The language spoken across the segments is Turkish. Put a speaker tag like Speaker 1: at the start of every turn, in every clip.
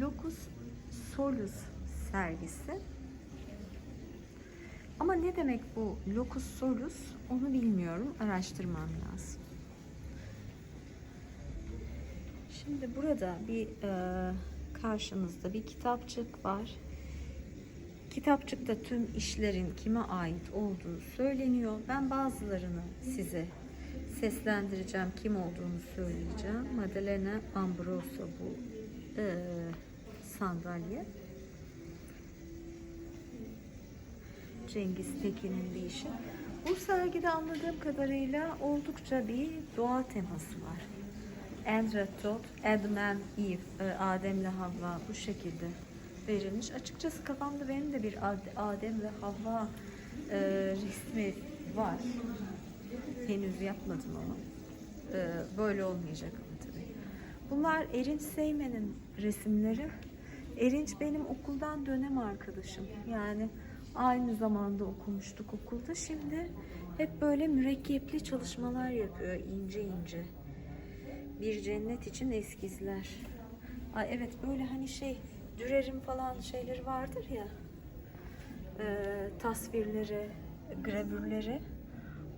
Speaker 1: Locus Solus sergisi. Ama ne demek bu Locus Solus onu bilmiyorum. Araştırmam lazım. Şimdi burada bir e, karşımızda bir kitapçık var. Kitapçıkta tüm işlerin kime ait olduğu söyleniyor. Ben bazılarını size seslendireceğim, kim olduğunu söyleyeceğim. Madalena Ambroso bu e, sandalye. Cengiz Tekin'in bir işi. Bu sergide anladığım kadarıyla oldukça bir doğa teması var. Endratot, Adam Eve, e, Adem'le Havva bu şekilde verilmiş. Açıkçası kafamda benim de bir Ad- Adem ve Havva e, resmi var. Henüz yapmadım ama. E, böyle olmayacak ama tabii. Bunlar Erinç Seymen'in resimleri. Erinç benim okuldan dönem arkadaşım. Yani aynı zamanda okumuştuk okulda. Şimdi hep böyle mürekkepli çalışmalar yapıyor ince ince. Bir cennet için eskizler. Ay evet böyle hani şey Dürer'in falan şeyleri vardır ya. e, tasvirleri, gravürleri.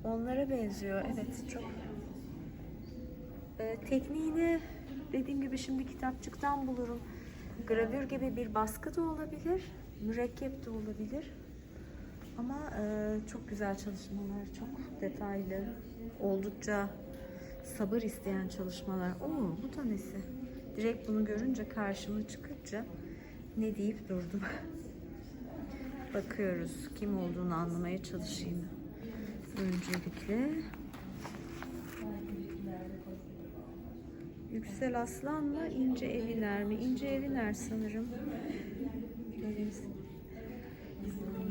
Speaker 1: Onlara benziyor. Evet çok. E, tekniğini dediğim gibi şimdi kitapçıktan bulurum. Gravür gibi bir baskı da olabilir. Mürekkep de olabilir. Ama e, çok güzel çalışmalar, çok detaylı, oldukça sabır isteyen çalışmalar. Oo, bu da nesi? Direkt bunu görünce karşıma çıkınca ne deyip durdum. Bakıyoruz kim olduğunu anlamaya çalışayım. Öncelikle Yüksel Aslan mı, İnce Eviner mi? İnce Eviner sanırım.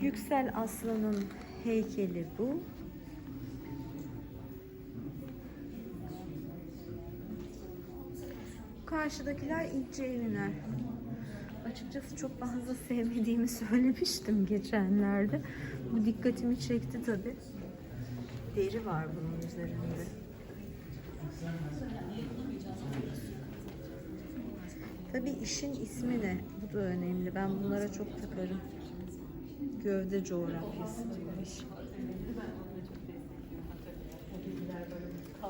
Speaker 1: Yüksel Aslan'ın heykeli bu. Karşıdakiler İnce Eviner. Açıkçası çok fazla sevmediğimi söylemiştim geçenlerde. Bu dikkatimi çekti tabi. Deri var bunun üzerinde. Tabi işin ismi ne? Bu da önemli. Ben bunlara çok takarım. Gövde coğrafyası diyormuş.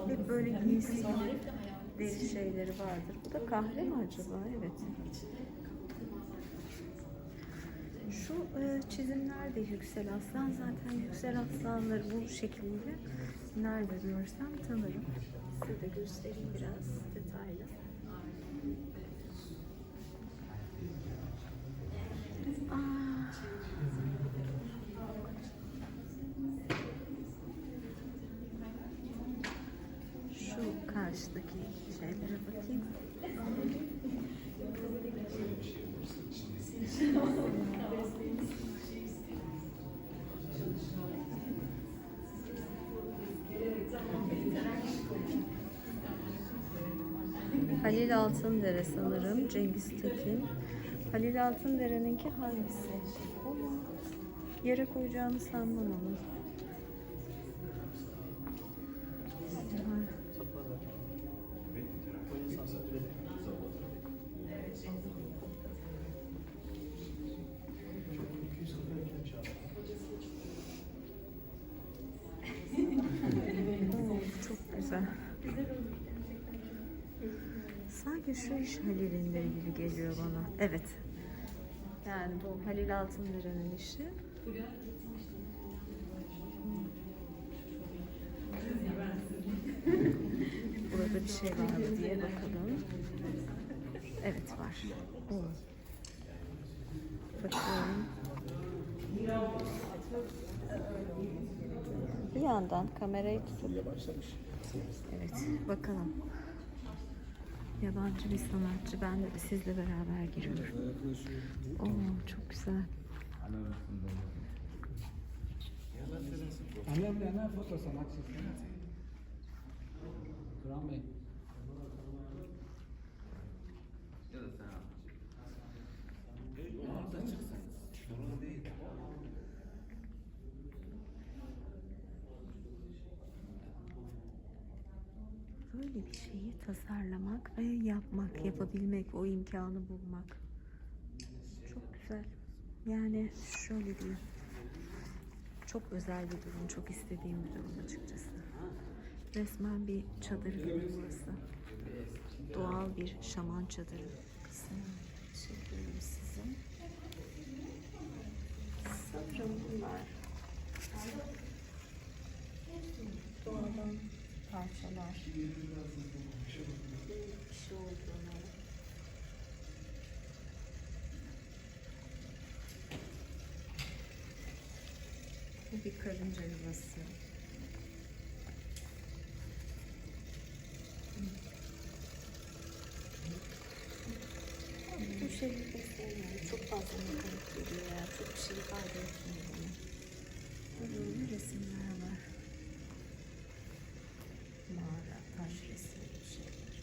Speaker 1: Hep böyle giysi deri şeyleri vardır. Bu da kahve mi acaba? Evet. Şu e, çizimler de Yüksel Aslan. Zaten Yüksel Aslanları bu şekilde nerede görsem tanırım. Size de göstereyim biraz detaylı. Aa. Şu karşıdaki şeylere bakayım. Halil Altındere sanırım. Cengiz Tekin. Halil Altındere'ninki hangisi? Yere koyacağını sanmam onu. Oo, çok güzel. Sanki şu iş Halil'inle ilgili geliyor bana. Evet. Yani bu Halil Altındere'nin işi. Burada bir şey var mı diye bakalım. Evet var. Bakıyorum. Bir yandan kamerayı tutup Evet, bakalım. Yabancı bir sanatçı. Ben de sizle beraber giriyorum. Oo, çok güzel.
Speaker 2: Önemli ne foto sanatçısı. Turan Bey.
Speaker 1: Bir şeyi tasarlamak ve yapmak, yapabilmek, o imkanı bulmak. güzel. Yani şöyle diyeyim. Çok özel bir durum, çok istediğim bir durum açıkçası. Resmen bir çadır gibi burası. Doğal bir şaman çadırı ederim size. Sanırım bunlar doğadan parçalar. Bir Bu bir karınca yuvası. Bu pek sevmiyorum. Çok fazla mekanik geliyor ya. Çok bir şey ifade etmiyor bana. Burada öyle resimler var. Mağara, taş resimli şeyler.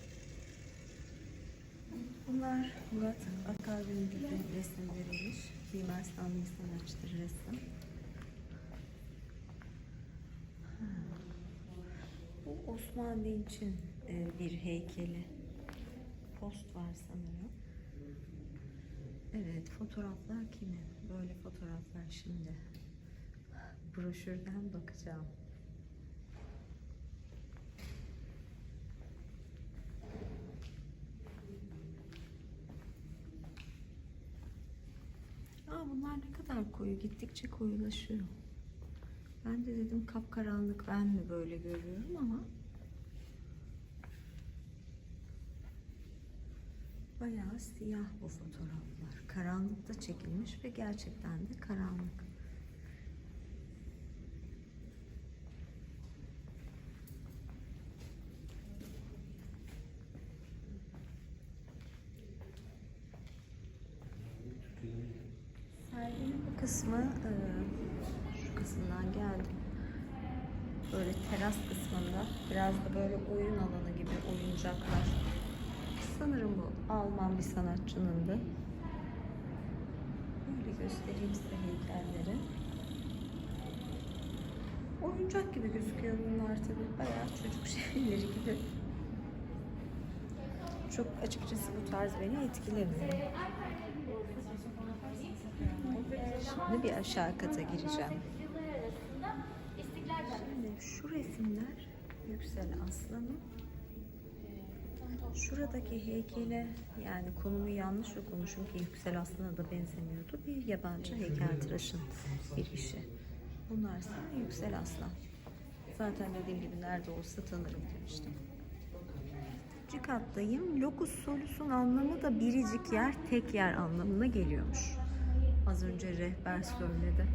Speaker 1: Bunlar Murat Akargül'ün resimleriymiş. Mimar Sami sanatçıdır resim. Bu Osman Dinç'in e, bir heykeli. Post var sanırım. Evet, fotoğraflar kimin? Böyle fotoğraflar şimdi. Broşürden bakacağım. Aa, bunlar ne kadar koyu, gittikçe koyulaşıyor. Ben de dedim kapkaranlık ben mi böyle görüyorum ama bayağı siyah bu fotoğraflar. Karanlıkta çekilmiş ve gerçekten de karanlık. Serginin bu kısmı e, şu kısımdan geldim. Böyle teras kısmında biraz da böyle oyun alanı gibi oyuncaklar. Sanırım bu Alman bir sanatçının da. Böyle göstereyim size heykelleri. Oyuncak gibi gözüküyor bunlar tabii. Bayağı çocuk şeyleri gibi. Çok açıkçası bu tarz beni etkilemiyor. Şimdi bir aşağı kata gireceğim. Şimdi şu resimler Yüksel Aslan'ın şuradaki heykele yani konumu yanlış okumuşum ki Yüksel Aslan'a da benzemiyordu. Bir yabancı heykeltıraşın bir işi. Bunlarsa Yüksel Aslan. Zaten dediğim gibi nerede olsa tanırım demiştim. İkinci kattayım. Locus solus'un anlamı da biricik yer, tek yer anlamına geliyormuş. Az önce rehber söyledi.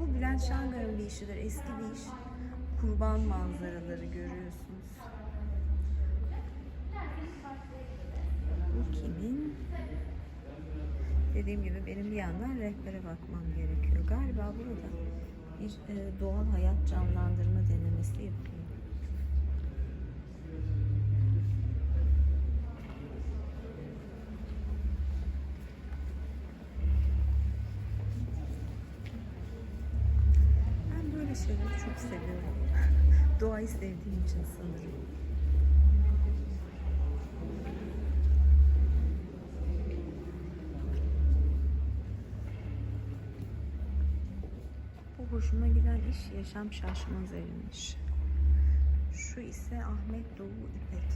Speaker 1: Bu Bülent Şangar'ın bir işidir. Eski bir iş. Kurban manzaraları görüyorsunuz. Bu kimin? Dediğim gibi benim bir yandan rehbere bakmam gerekiyor. Galiba burada bir e, doğal hayat canlandırma denemesi yapıyor. Sevdiğim için sanırım. Bu hoşuma giden iş yaşam şaşmaz erimiş. Şu ise Ahmet Doğu İpek.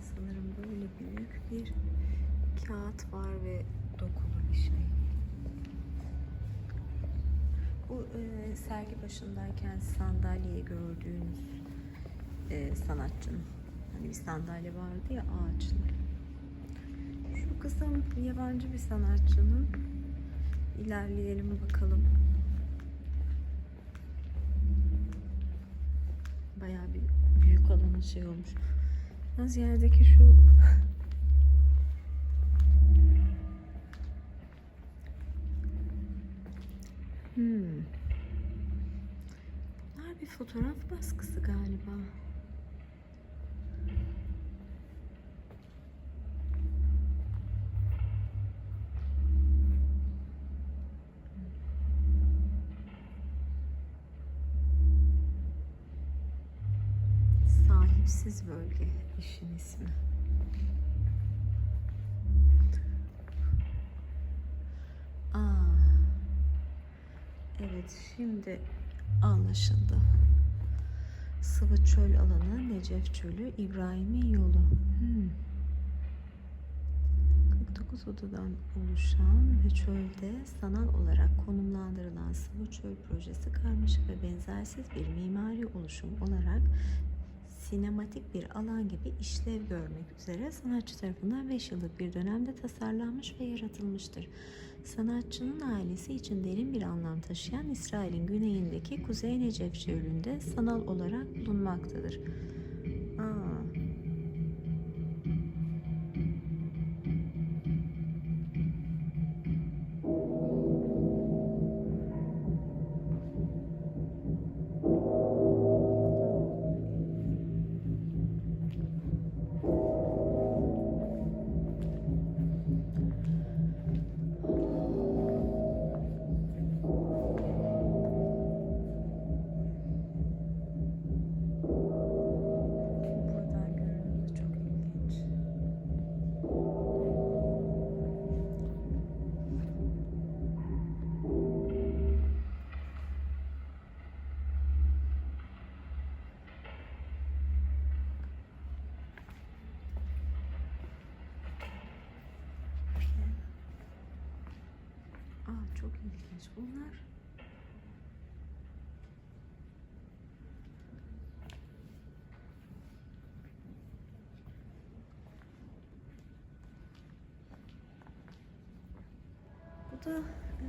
Speaker 1: Sanırım böyle büyük bir kağıt var ve dokulu bir şey. Bu e, sergi başındayken sandalyeyi gördüğünüz e, sanatçının hani bir sandalye vardı ya ağaçlı. Şu kısım yabancı bir sanatçının ilerleyelim bakalım. Bayağı bir büyük alana şey olmuş. Az yerdeki şu Hmm. Bunlar bir fotoğraf baskısı galiba. Sahipsiz bölge işin ismi. Aa, evet şimdi anlaşıldı. Sıvı çöl alanı, Necef çölü, İbrahim'in yolu. Hmm. 49 odadan oluşan ve çölde sanal olarak konumlandırılan sıvı çöl projesi karmaşık ve benzersiz bir mimari oluşum olarak sinematik bir alan gibi işlev görmek üzere sanatçı tarafından 5 yıllık bir dönemde tasarlanmış ve yaratılmıştır. Sanatçının ailesi için derin bir anlam taşıyan İsrail'in güneyindeki Kuzey Necef Çölü'nde sanal olarak bulunmaktadır. Aa çok ilginç bunlar. Bu da e,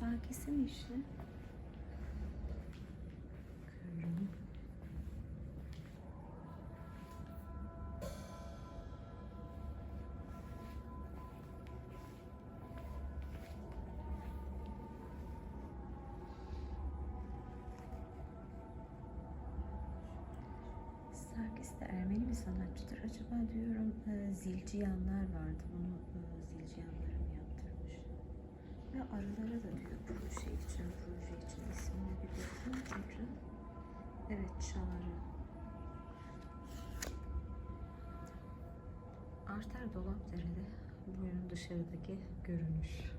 Speaker 1: Sarkis'in işi. Sarkis de Ermeni bir sanatçıdır. Acaba diyorum e, zilciyanlar vardı. Bunu e, zilciyanlara mı yaptırmış? Ve aralara da diyor proje için, proje için ismini bir bakayım tekrar. Evet, Çağrı. Arter Dolapdere'de buyurun dışarıdaki görünüş.